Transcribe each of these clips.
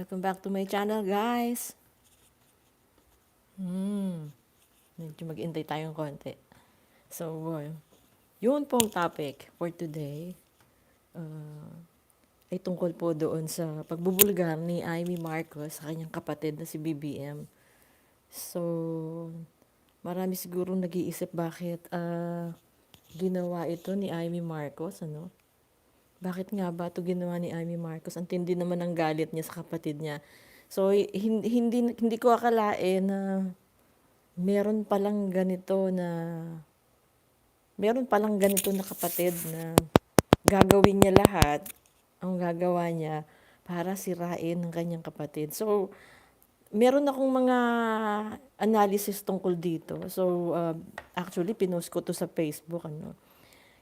Welcome back to my channel, guys. Hmm. Medyo mag-intay tayong konti. So, yun pong topic for today uh, ay tungkol po doon sa pagbubulgar ni Amy Marcos sa kanyang kapatid na si BBM. So, marami siguro nag-iisip bakit uh, ginawa ito ni Amy Marcos, ano? Bakit nga ba ito ginawa ni Amy Marcos? Ang tindi naman ang galit niya sa kapatid niya. So, hindi, hindi, hindi ko akalain na meron palang ganito na meron palang ganito na kapatid na gagawin niya lahat ang gagawa niya para sirain ng kanyang kapatid. So, meron akong mga analysis tungkol dito. So, uh, actually, pinost ko to sa Facebook. Ano.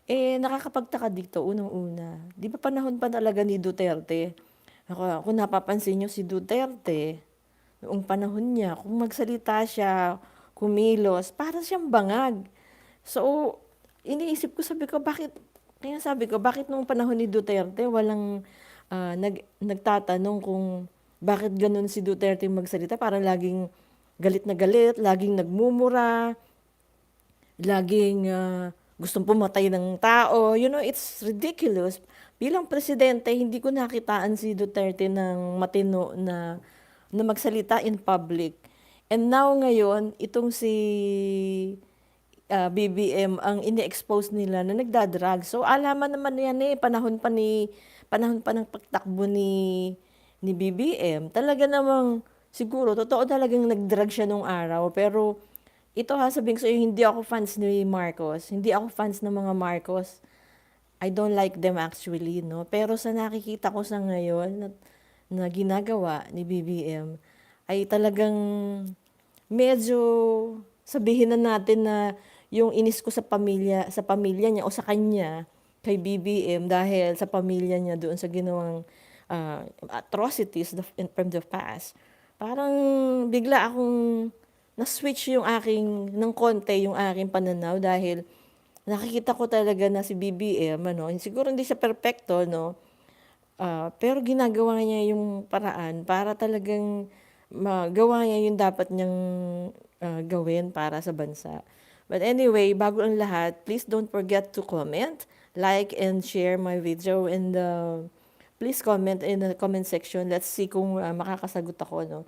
Eh, nakakapagtaka dito, unang-una. Di ba panahon pa talaga ni Duterte? Ako, kung napapansin nyo si Duterte, noong panahon niya, kung magsalita siya, kumilos, para siyang bangag. So, iniisip ko, sabi ko, bakit, kaya sabi ko, bakit noong panahon ni Duterte, walang uh, nag, nagtatanong kung bakit ganun si Duterte magsalita, parang laging galit na galit, laging nagmumura, laging uh, gustong pumatay ng tao. You know, it's ridiculous. Bilang presidente, hindi ko nakitaan si Duterte ng matino na, na magsalita in public. And now ngayon, itong si uh, BBM ang ini-expose nila na nagdadrag. So alaman naman yan eh, panahon pa ni panahon pa ng pagtakbo ni ni BBM. Talaga namang siguro totoo talagang nagdrag siya nung araw, pero ito ha, sabihin ko sa'yo, hindi ako fans ni Marcos. Hindi ako fans ng mga Marcos. I don't like them actually, no? Pero sa nakikita ko sa ngayon na, na ginagawa ni BBM, ay talagang medyo sabihin na natin na yung inis ko sa pamilya, sa pamilya niya o sa kanya kay BBM dahil sa pamilya niya doon sa ginawang uh, atrocities from the past. Parang bigla akong na-switch yung aking, ng konti yung aking pananaw dahil nakikita ko talaga na si BBM, ano, siguro hindi siya perfecto, no? Uh, pero ginagawa niya yung paraan para talagang magawa niya yung dapat niyang uh, gawin para sa bansa. But anyway, bago ang lahat, please don't forget to comment, like, and share my video. And uh, please comment in the comment section. Let's see kung uh, makakasagot ako, no?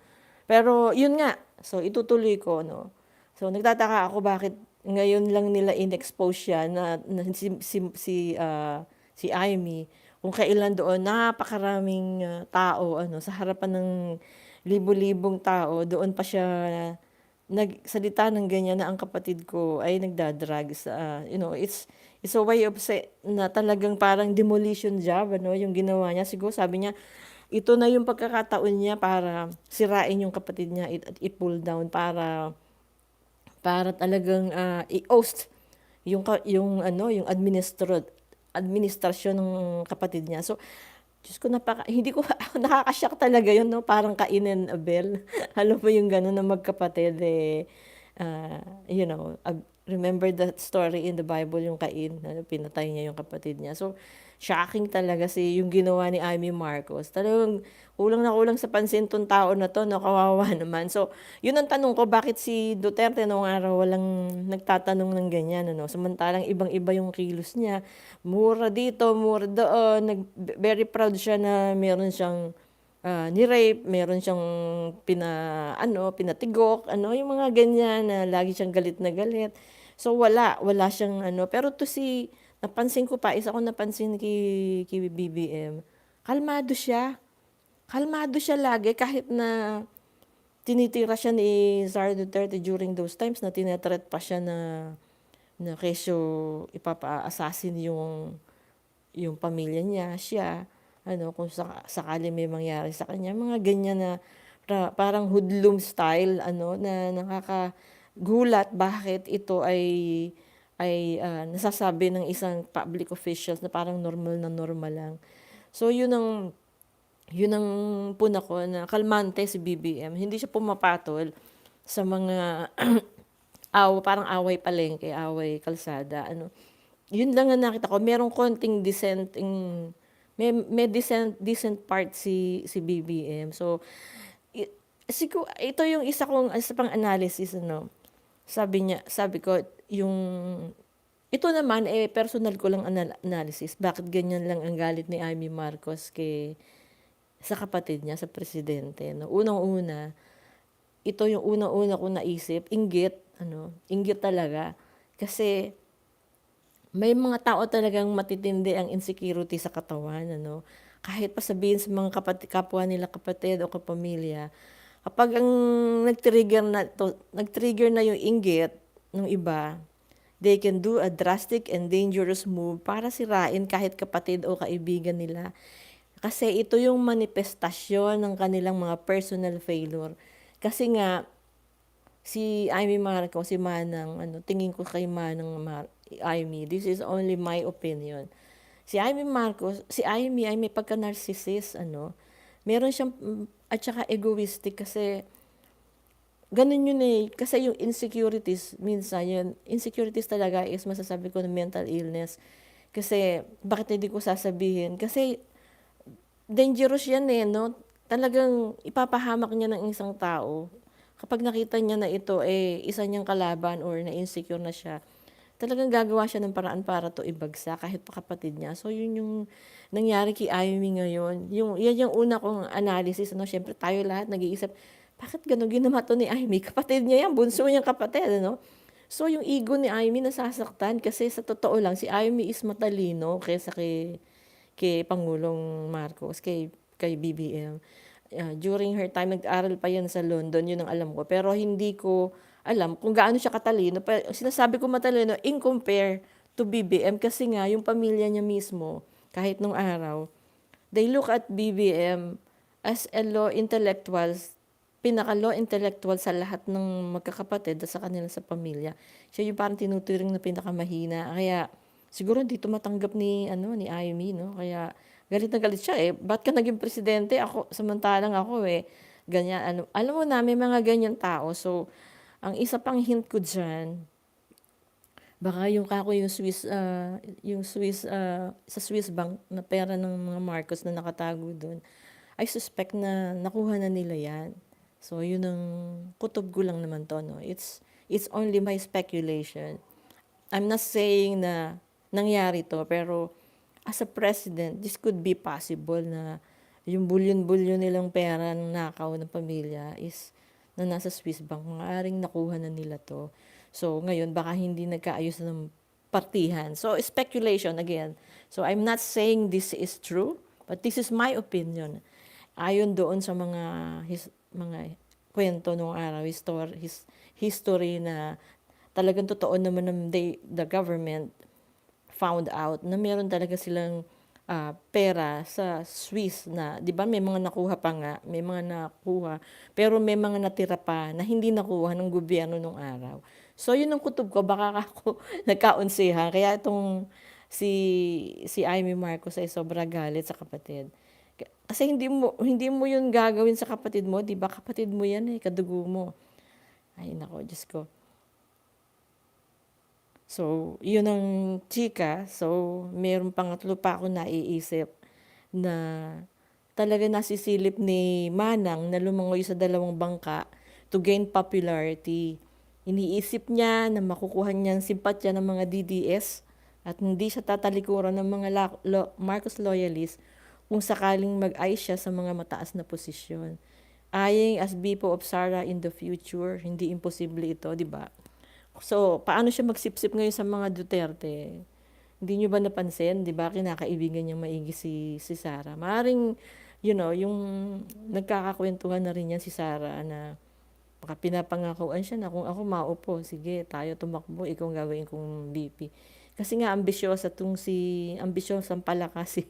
Pero yun nga, so itutuloy ko, no? So nagtataka ako bakit ngayon lang nila in-expose siya na, na si, si, si, uh, si Amy, kung kailan doon napakaraming uh, tao ano sa harapan ng libo-libong tao doon pa siya nagsalita ng ganyan na ang kapatid ko ay nagdadrag sa uh, you know it's it's a way of say, na talagang parang demolition job ano yung ginawa niya siguro sabi niya ito na yung pagkakataon niya para sirain yung kapatid niya at i-pull down para para talagang uh, i-oust yung yung ano yung administrad administrasyon ng kapatid niya. So Diyos ko napaka hindi ko nakakashock talaga yun no parang kainin Abel. Alam mo yung gano'n na magkapatid eh uh, you know, remember that story in the Bible yung Cain, ano, pinatay niya yung kapatid niya. So, shocking talaga si yung ginawa ni Amy Marcos. Talagang kulang na kulang sa pansin tong tao na to, no, kawawa naman. So, yun ang tanong ko, bakit si Duterte noong araw walang nagtatanong ng ganyan, ano? Samantalang ibang-iba yung kilos niya. Mura dito, mura doon. Nag, very proud siya na meron siyang uh, ni-rape, meron siyang pina, ano, pinatigok, ano, yung mga ganyan na lagi siyang galit na galit. So wala, wala siyang ano. Pero to si, napansin ko pa, isa ko napansin kay, kay BBM, kalmado siya. Kalmado siya lagi kahit na tinitira siya ni Zara Duterte during those times na tinetreat pa siya na na kesyo ipapa-assassin yung yung pamilya niya, siya, ano, kung sa, sakali may mangyari sa kanya, mga ganyan na pra, parang hoodlum style, ano, na nakaka, gulat bakit ito ay ay uh, nasasabi ng isang public officials na parang normal na normal lang. So yun ang yun ang puna ko na kalmante si BBM. Hindi siya pumapatol sa mga aw parang away palengke, away kalsada, ano. Yun lang ang nakita ko. Merong konting dissenting may may decent decent part si si BBM. So i- siguro ito yung isa kong isa pang analysis ano. Sabi niya, sabi ko yung ito naman eh personal ko lang anal- analysis. Bakit ganyan lang ang galit ni Amy Marcos kay sa kapatid niya sa presidente no. Unang-una, ito yung unang-una kong naisip, inggit, ano, inggit talaga. Kasi may mga tao talagang matitindi ang insecurity sa katawan, ano. Kahit pa sabihin sa mga kapatid, kapwa nila kapatid o kapamilya, kapag ang nag-trigger na to, nag-trigger na yung inggit ng iba, they can do a drastic and dangerous move para sirain kahit kapatid o kaibigan nila. Kasi ito yung manifestasyon ng kanilang mga personal failure. Kasi nga, si Amy Marcos, si Manang, ano, tingin ko kay Manang Mar Amy, this is only my opinion. Si Amy Marcos, si Amy ay may pagka-narcissist, ano. Meron siyang, mm, at saka egoistic kasi, ganun yun eh. Kasi yung insecurities, minsan yun, insecurities talaga is masasabi ko na mental illness. Kasi, bakit hindi ko sasabihin? Kasi, dangerous yan eh, no? Talagang ipapahamak niya ng isang tao. Kapag nakita niya na ito, eh, isa niyang kalaban or na-insecure na siya, talagang gagawa siya ng paraan para to ibagsak kahit pa kapatid niya. So, yun yung nangyari kay Amy ngayon. Yung, yan yung una kong analysis. Ano? Siyempre, tayo lahat nag-iisip, bakit gano'n ginawa to ni Amy? Kapatid niya yan, bunso niyang kapatid, ano? So, yung ego ni Amy nasasaktan kasi sa totoo lang, si Amy is matalino kaysa kay, kay Pangulong Marcos, kay, kay BBM. Uh, during her time, nag-aral pa yan sa London, yun ang alam ko. Pero hindi ko alam kung gaano siya katalino. Sinasabi ko matalino in compare to BBM kasi nga yung pamilya niya mismo, kahit nung araw, they look at BBM as a law intellectuals pinaka-law intellectual sa lahat ng magkakapatid at sa kanila sa pamilya. Siya yung parang tinuturing na pinakamahina. Kaya siguro hindi tumatanggap ni ano ni Amy, no? Kaya galit na galit siya eh. Ba't ka naging presidente? Ako samantalang ako eh ganyan ano. Alam mo na may mga ganyan tao. So ang isa pang hint ko diyan baka yung kako yung Swiss uh, yung Swiss uh, sa Swiss bank na pera ng mga Marcos na nakatago doon. I suspect na nakuha na nila 'yan. So, yun ang kutob ko lang naman to, no? It's, it's only my speculation. I'm not saying na nangyari to, pero as a president, this could be possible na yung bulyon-bulyon nilang pera ng nakaw ng pamilya is na nasa Swiss bank, maaaring nakuha na nila to. So, ngayon, baka hindi nagkaayos ng partihan. So, speculation again. So, I'm not saying this is true, but this is my opinion. Ayon doon sa mga his, mga kwento nung araw, history, his, history na talagang totoo naman ng they, the government found out na meron talaga silang uh, pera sa Swiss na, di ba may mga nakuha pa nga, may mga nakuha, pero may mga natira pa na hindi nakuha ng gobyerno nung araw. So yun ang kutob ko, baka ako nagkaunsihan. Kaya itong si, si Amy Marcos ay sobra galit sa kapatid. Kasi hindi mo hindi mo 'yun gagawin sa kapatid mo, 'di ba? Kapatid mo 'yan eh, kadugo mo. Ay nako, Diyos ko. So, yun ang chika. So, meron pangatlo pa ako naiisip na talaga nasisilip ni Manang na lumangoy sa dalawang bangka to gain popularity. Iniisip niya na makukuha niya ang simpatya ng mga DDS at hindi siya tatalikuran ng mga Marcos loyalists kung sakaling mag-ayos siya sa mga mataas na posisyon. Eyeing as Bipo of Sara in the future, hindi imposible ito, di ba? So, paano siya magsipsip ngayon sa mga Duterte? Hindi nyo ba napansin, di ba, kinakaibigan niyang maigi si, si Sara? Maaring, you know, yung nagkakakwentuhan na rin yan si Sara na baka pinapangakuan siya na kung ako maupo, sige, tayo tumakbo, ikaw gagawin kong BP. Kasi nga ambisyosa tong si, ambisyosang pala kasi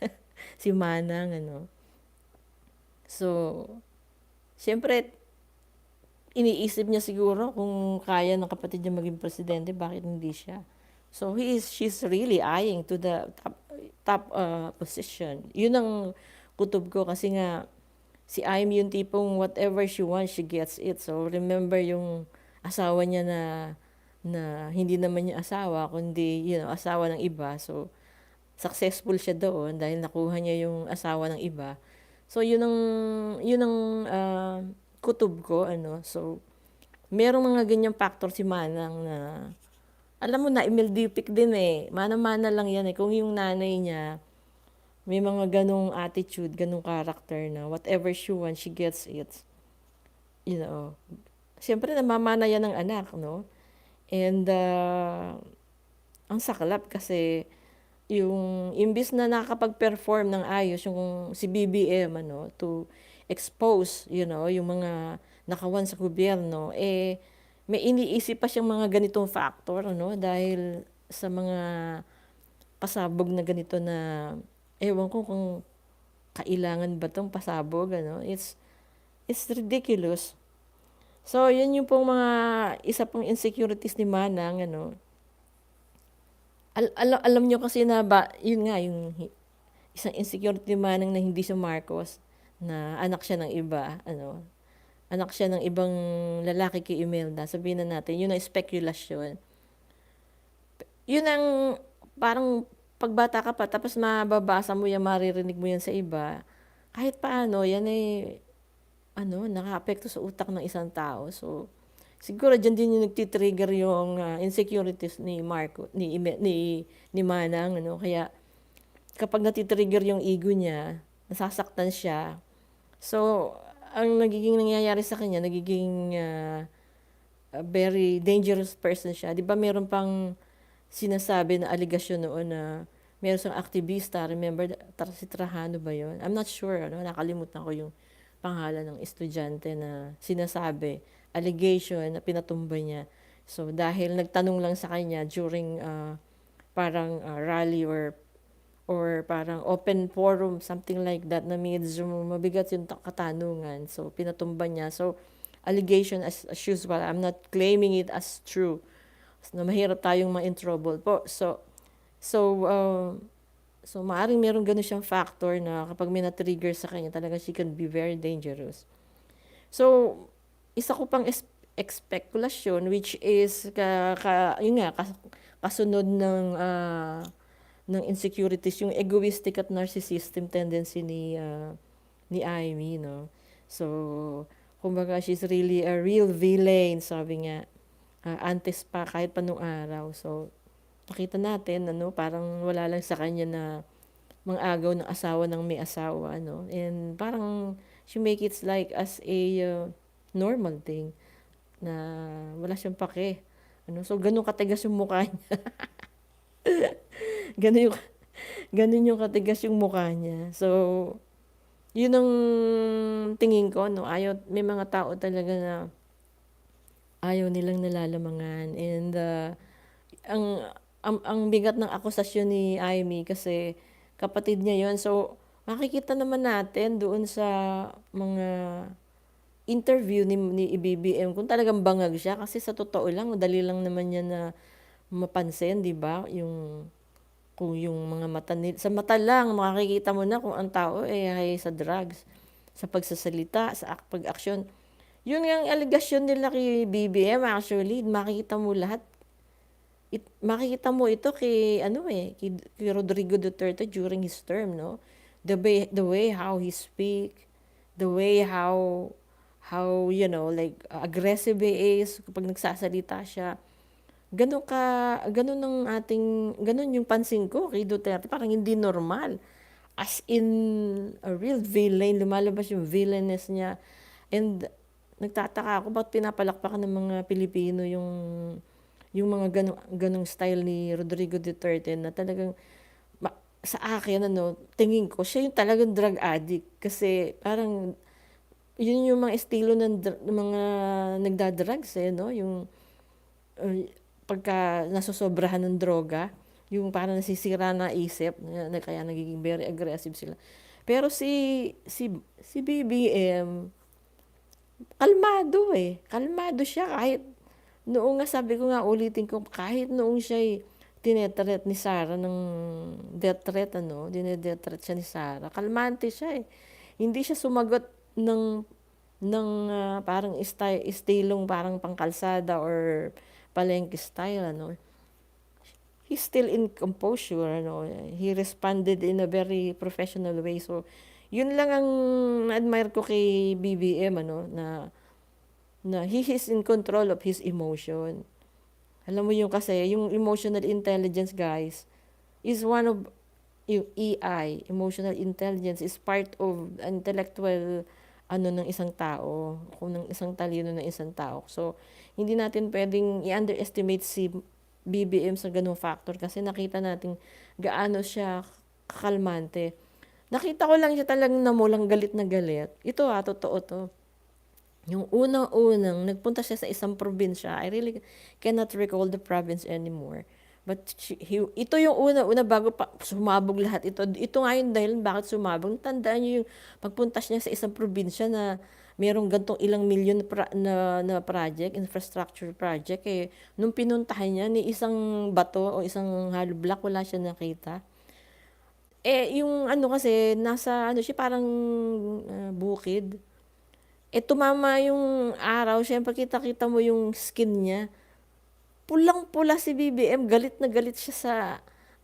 si Manang, ano. So, siyempre, iniisip niya siguro kung kaya ng kapatid niya maging presidente, bakit hindi siya. So, he is, she's really eyeing to the top, top uh, position. Yun ang kutob ko kasi nga, si Aim yung tipong whatever she wants, she gets it. So, remember yung asawa niya na na hindi naman niya asawa, kundi, you know, asawa ng iba. So, successful siya doon dahil nakuha niya yung asawa ng iba. So, yun ang, yun ang ah, kutob ko, ano. So, merong mga ganyang factor si Manang na, alam mo na, imildipik din eh. Mana-mana lang yan eh. Kung yung nanay niya, may mga ganong attitude, ganong character na whatever she wants, she gets it. You know, siyempre namamana yan ng anak, no? And, uh, ang saklap kasi, yung imbis na nakakapag-perform ng ayos yung si BBM ano to expose you know yung mga nakawan sa gobyerno eh may iniisip pa siyang mga ganitong factor ano dahil sa mga pasabog na ganito na ewan ko kung kailangan ba tong pasabog ano. It's it's ridiculous. So yun yung pong mga isa pong insecurities ni Manang ano. Al- alam, alam nyo kasi na ba, yun nga, yung isang insecurity manang na hindi siya Marcos, na anak siya ng iba, ano, anak siya ng ibang lalaki kay Imelda, sabihin na natin, yun ang spekulasyon. Yun ang, parang, pagbata ka pa, tapos mababasa mo yan, maririnig mo yan sa iba, kahit paano, yan ay, ano, naka-apekto sa utak ng isang tao. So, siguro dyan din yung nagtitrigger yung ah, insecurities ni Marco, ni, ni, ni Manang, ano. Kaya, kapag natitrigger yung ego niya, nasasaktan siya. So, ang nagiging nangyayari sa kanya, nagiging a very dangerous person siya. 'Di ba meron pang sinasabi na aligasyon noon na meron siyang aktivista, remember Tra- si Trajano ba 'yon? I'm not sure, ano, nakalimutan ko yung pangalan ng estudyante na sinasabi, allegation na pinatumba niya. So dahil nagtanong lang sa kanya during ah, parang ah, rally or or parang open forum, something like that, na medyo mabigat yung ta- katanungan. So, pinatumba niya. So, allegation as, as usual. I'm not claiming it as true. Na mahirap tayong ma-in trouble po. So, so, um, so maaring meron ganun siyang factor na kapag may na-trigger sa kanya, talaga she can be very dangerous. So, isa ko pang expectation which is ka, ka yun nga kas- kasunod ng ah, ng insecurities yung egoistic at narcissistic tendency ni ah, ni Amy no? So kumbaga she's really a real villain sabi nga Ah, antes pa kahit pa nung araw. So nakita natin ano parang wala lang sa kanya na mang-agaw ng asawa ng may asawa ano and parang she make it like as a uh, normal thing na wala siyang pake ano? So ganun katigas yung mukha niya ganun yung ganun yung katigas yung mukha niya. So yun ang tingin ko no? Ayaw may mga tao talaga na ayaw nilang nalalamangan. And uh, ang, ang ang bigat ng akusasyon ni Amy kasi kapatid niya yon so makikita naman natin doon sa mga interview ni, ni BBM kung talagang bangag siya. Kasi sa totoo lang madali lang naman niya na mapansin di ba? Yung kung yung mga mata nil, sa mata lang makikita mo na kung ang tao eh ay sa drugs sa pagsasalita sa ak- pag-aksyon. Yun yung aligasyon nila kay BBM actually makikita mo lahat. It, makikita mo ito kay ano eh kay, kay Rodrigo Duterte during his term no? The way the way how he speak the way how how you know like aggressive he is kapag nagsasalita siya ganun ka ganun ng ating ganun yung pansin ko kay Duterte. Parang hindi normal. As in a real villain. Lumalabas yung villainess niya. And nagtataka ako bakit pinapalakpakan ng mga Pilipino yung yung mga ganong, ganong style ni Rodrigo Duterte na talagang sa akin ano tingin ko siya yung talagang drug addict. Kasi parang yun yung mga estilo ng, ng mga nagdadrugs eh no? Yung uh, pagka nasosobrahan ng droga yung parang nasisira na isip na, kaya nagiging very aggressive sila pero si si si BBM kalmado eh. Kalmado siya kahit noong nga sabi ko nga ulitin ko kahit noong siya tinetret ni Sarah ng death threat ano, dinedeath siya ni Sarah. Kalmante siya eh. Hindi siya sumagot ng ng ah, parang style, estilong parang pangkalsada or palengke style ano. He he's still in composure, ano. He responded in a very professional way. So, yun lang ang admire ko kay BBM, ano, na, na he is in control of his emotion. Alam mo yung kasi, yung emotional intelligence, guys, is one of, yung EI, emotional intelligence, is part of intellectual, ano, ng isang tao, kung ng isang talino ng isang tao. So, hindi natin pwedeng i-underestimate si BBM sa ganung factor kasi nakita natin gaano siya kakalmante. Nakita ko lang siya talagang namulang galit na galit. Ito ha, totoo to. Yung unang-unang, nagpunta siya sa isang probinsya. I really cannot recall the province anymore. But she, he, ito yung una-una bago pa sumabog lahat ito. Ito nga yung dahil bakit sumabog. Tandaan niyo yung pagpunta niya sa isang probinsya na merong gantong ilang milyon na, pra, na, na project, infrastructure project. Eh, nung pinuntahan niya, ni isang bato o isang hollow block, wala siya nakita. Eh, yung ano kasi, nasa ano siya, parang uh, bukid. Eh, tumama yung araw, syempre kita-kita mo yung skin niya. Pulang-pula si BBM, galit na galit siya sa,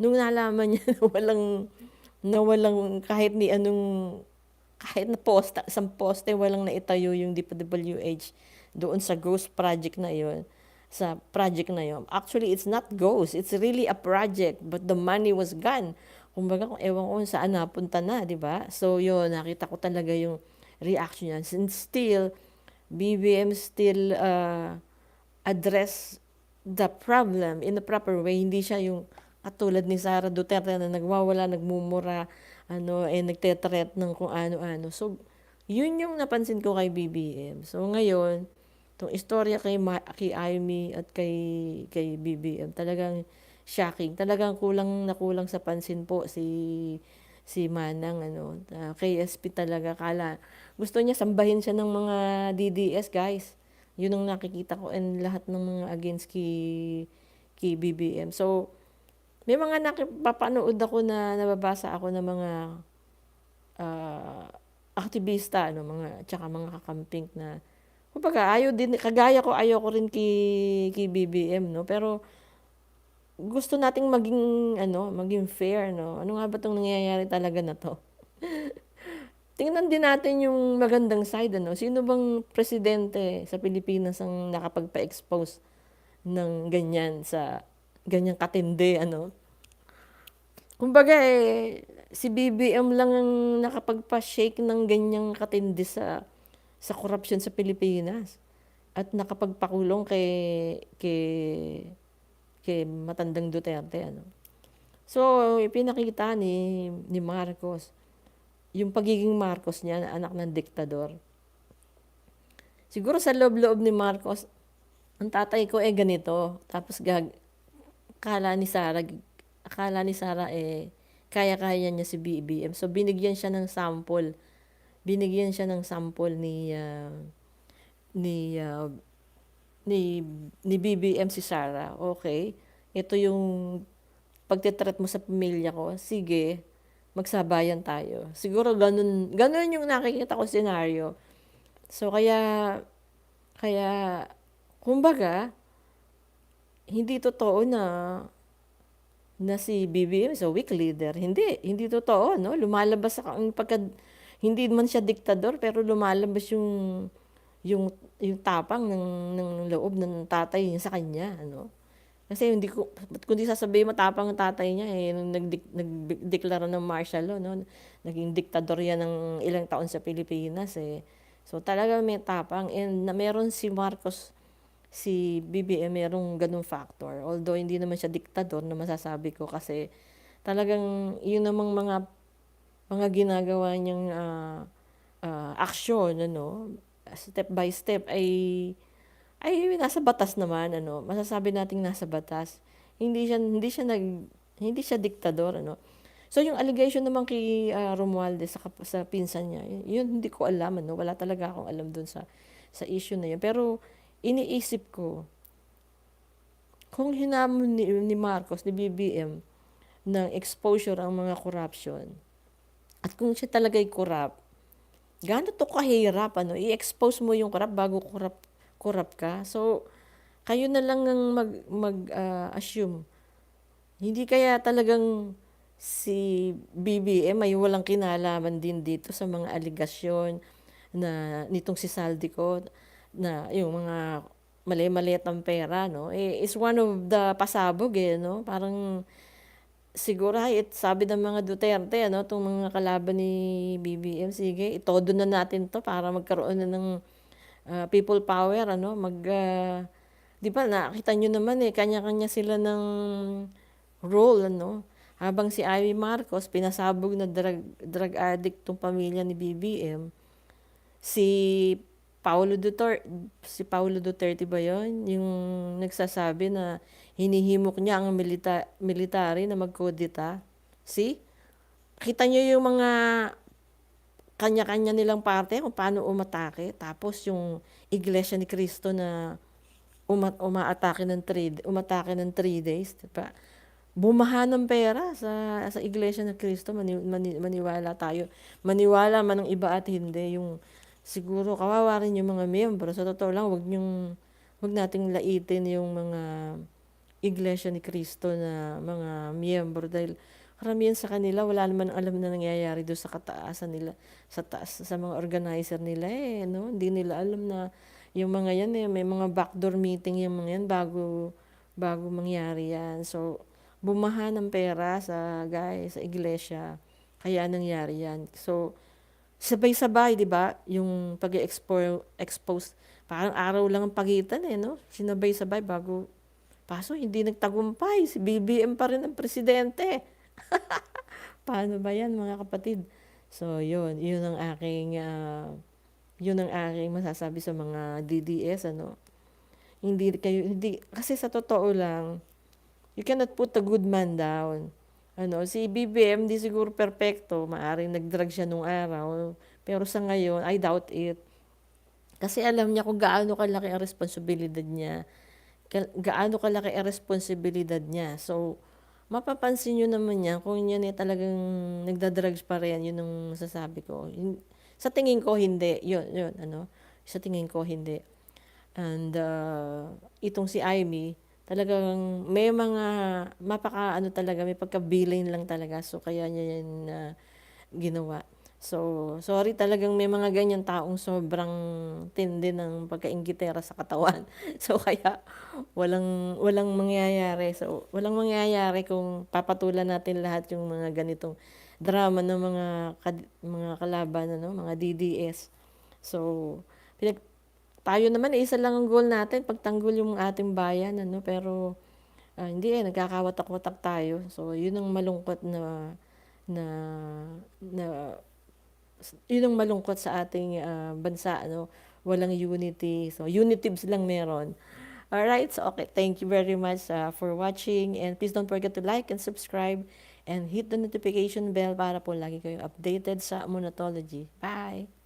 nung nalaman niya na walang, na walang kahit ni anong, kahit na posta, isang poste, walang naitayo yung DPWH doon sa ghost project na yon sa project na yon Actually, it's not ghost. It's really a project, but the money was gone. Kumbaga, kung ewan ko saan napunta na, di ba? So, yun, nakita ko talaga yung reaction niya. And still, BBM still uh, address the problem in a proper way. Hindi siya yung katulad ni Sara Duterte na nagwawala, nagmumura, ano, eh, nagtetret ng kung ano-ano. So, yun yung napansin ko kay BBM. So, ngayon, itong istorya kay, Ma- kay Amy at kay, kay BBM, talagang shocking. Talagang kulang na kulang sa pansin po si si Manang ano uh, KSP talaga kala gusto niya sambahin siya ng mga DDS guys yun ang nakikita ko and lahat ng mga against kay kay BBM so may mga napapanood ako na nababasa ako ng mga uh, aktivista ano mga tsaka mga kakamping na kumbaga ayaw din kagaya ko ayaw ko rin kay kay BBM no pero gusto nating maging ano, maging fair, no? Ano nga ba 'tong nangyayari talaga na 'to? Tingnan din natin yung magandang side, ano? Sino bang presidente sa Pilipinas ang nakapagpa-expose ng ganyan sa ganyang katindi, ano? Kumbaga eh, si BBM lang ang nakapagpa-shake ng ganyang katindi sa sa korupsyon sa Pilipinas at nakapagpakulong kay kay kay matandang Duterte ano. So, ipinakita ni ni Marcos yung pagiging Marcos niya na anak ng diktador. Siguro sa loob-loob ni Marcos, ang tatay ko eh ganito. Tapos gag akala ni Sara akala ni Sara eh kaya-kaya niya si BBM. So binigyan siya ng sample. Binigyan siya ng sample ni uh, ni uh, ni, ni BBM si Sarah, okay, ito yung pagtitreat mo sa pamilya ko, sige, magsabayan tayo. Siguro ganun, ganun yung nakikita ko scenario. So, kaya, kaya, kumbaga, hindi totoo na na si BBM is a weak leader. Hindi, hindi totoo, no? Lumalabas ang pagka, hindi man siya diktador, pero lumalabas yung yung yung tapang ng ng loob ng tatay niya sa kanya, ano. Kasi hindi ko kundi sasabihin matapang ang tatay niya eh nung nagdik, nagdeklara ng martial law, no. Naging diktador yan ng ilang taon sa Pilipinas eh. So talaga may tapang and na meron si Marcos si BBM merong ganung factor. Although hindi naman siya diktador na masasabi ko kasi talagang yun namang mga mga ginagawa niyang uh, uh, aksyon ano step by step ay ay nasa batas naman ano. Masasabi nating nasa batas. Hindi siya hindi siya nag hindi siya diktador ano. So yung allegation naman kay uh, Romualdez sa sa pinsan niya yun hindi ko alam ano. Wala talaga akong alam doon sa sa issue na yun. Pero iniisip ko kung hinamon ni, ni Marcos ni BBM ng exposure ang mga corruption at kung siya talaga ay corrupt Gaano to kahirap, ano, i-expose mo yung corrupt bago corrupt, corrupt ka. So, kayo na lang ang mag, mag uh, assume Hindi kaya talagang si BBM ay walang kinalaman din dito sa mga aligasyon na nitong si Saldico na yung mga mali-maliit ang pera, no? Eh, is one of the pasabog, eh, no? Parang siguro it, sabi ng mga Duterte, ano, itong mga kalaban ni BBM, sige, itodo na natin to para magkaroon na ng ah, people power, ano, mag, ah, di ba, nakita nyo naman eh, kanya-kanya sila ng role, ano, habang si Ivy Marcos, pinasabog na drug, drug addict tong pamilya ni BBM, si Paulo Duterte, si Paulo Duterte ba yon yung nagsasabi na hinihimok niya ang milita, military na magkodita. See? Kita niyo yung mga kanya-kanya nilang parte kung paano umatake. Tapos yung Iglesia ni Cristo na uma, umaatake ng three, umatake ng three days. Diba? Bumaha ng pera sa, sa Iglesia ni Cristo. Mani, mani, maniwala tayo. Maniwala man ng iba at hindi. Yung siguro kawawa rin yung mga miyembro. Sa totoo lang, wag nyong, wag nating laitin yung mga Iglesia ni Cristo na mga miyembro dahil karamihan sa kanila wala naman alam na nangyayari doon sa kataasan nila sa taas sa mga organizer nila eh no? Hindi nila alam na yung mga yan eh may mga backdoor meeting yung mga yan bago bago mangyari yan. So bumaha ng pera sa guys sa iglesia kaya nangyari yan. So sabay-sabay 'di ba yung pag-expose expose parang araw lang ang pagitan eh no? Sinabay-sabay bago Paso hindi nagtagumpay, si BBM pa rin ang presidente. Paano ba yan mga kapatid? So yun, yun ang aking, ah, yun ang aking masasabi sa mga DDS, ano. Hindi kayo, hindi, kasi sa totoo lang, you cannot put a good man down. Ano, si BBM di siguro perpekto, maaring nag-drug siya nung araw, pero sa ngayon, I doubt it. Kasi alam niya kung gaano kalaki ang responsibilidad niya gaano kalaki ang responsibilidad niya. So, mapapansin nyo naman yan kung yan eh talagang nagdadrugs pa rin, yun ang masasabi ko. Sa tingin ko, hindi. Yun, yun, ano. Sa tingin ko, hindi. And, uh, itong si Amy, talagang may mga, mapaka, ano talaga, may pagkabilin lang talaga. So, kaya niya yan uh, ginawa. So, sorry talagang may mga ganyan taong sobrang tindi ng pagkaingitera sa katawan. So, kaya walang walang mangyayari. So, walang mangyayari kung papatulan natin lahat yung mga ganitong drama ng mga kad- mga kalaban ano, mga DDS. So, pinag tayo naman eh, isa lang ang goal natin, pagtanggol yung ating bayan ano, pero ah, hindi eh nagkakawatak-watak tayo. So, yun ang malungkot na na na yun ang malungkot sa ating ah, bansa, ano, walang unity. So, unitives lang meron. Alright, so okay, thank you very much ah, for watching and please don't forget to like and subscribe and hit the notification bell para po lagi kayong updated sa Monatology. Bye!